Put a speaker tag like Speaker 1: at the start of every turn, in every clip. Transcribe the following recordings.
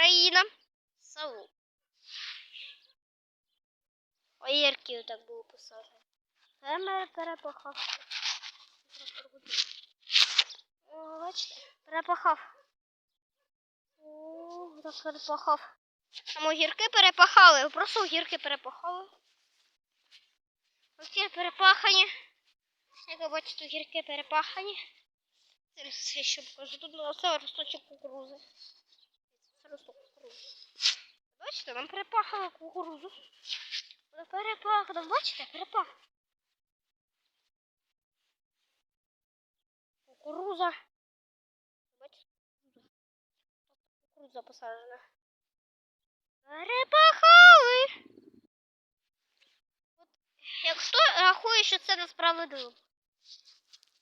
Speaker 1: Україна. Село. Огірки так було посаджено. Фермер перепахав. Бачите, перепахав. О, так перепахав. Там огірки перепахали, просто огірки перепахали. Огірки перепахані. Як ви бачите, огірки перепахані. Зараз все ще покажу. Тут на це росточок кукурузи. Це росток кукурузи. Бачите, нам перепахали кукурузу. Вона перепахана, бачите, перепах. Кукуруза. Бачите, кукуруза. Посаджена. Перепахали. От, як хто рахує, що це несправедливо?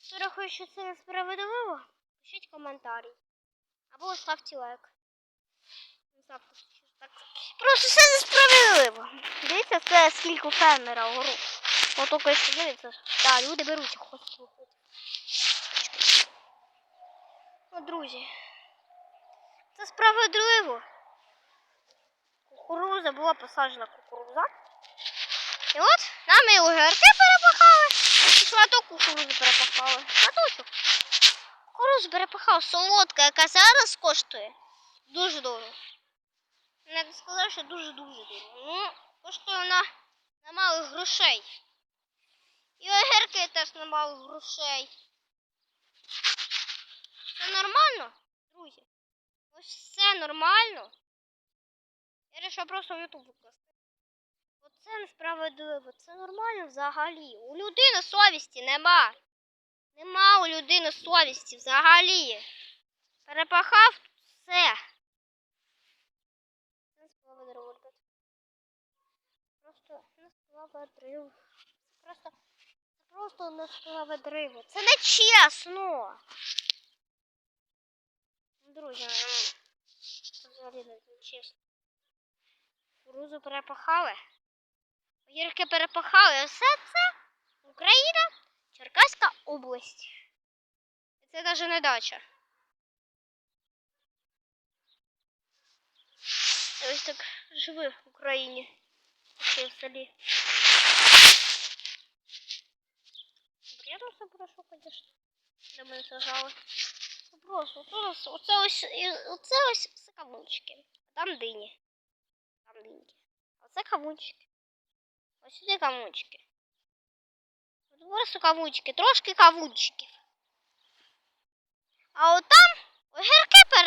Speaker 1: Хто рахує, що це несправедливо? Пишіть коментарі. Або ставте лайк. Не ставте, що так. Просто це несправедливо. Дивіться, це скільки фермера гору. От тільки що дивиться. Так, люди беруть виходити. Ну, друзі. Це справедливо. Кукуруза була посаджена кукуруза. І от нам і огірки перепахали, і шматок кукурузи перепахали. Шматочок. Кукурузу перепахав солодка, яка зараз коштує дуже дорого. Я б що дуже-дуже дорого. Ну, коштує вона на малих грошей. І огірки теж на малих грошей. Це нормально, друзі? Ось це нормально. Я вирішив просто в YouTube викласти. Оце несправедливо, це нормально взагалі. У людини совісті нема. Нема у людини совісті взагалі. Перепахав все. Це несправедливо, ребят. Просто несправедливо. Це просто, це просто несправедливо. Це не чесно. Друзі, це взагалі не чесно. Кукурузу перепахали. Огірки перепахали. Все це Україна, Черкаська область. Це навіть не дача. Ось так живу в Україні. В селі. Сажали. Ну, Просто тут нас оце ось, оце ось все кавунчики. Там дині. Там диньки. А це кавунчики. Ось сюди кавунчики. От просто кавунчики, трошки кавунчиків. А от там огірки пере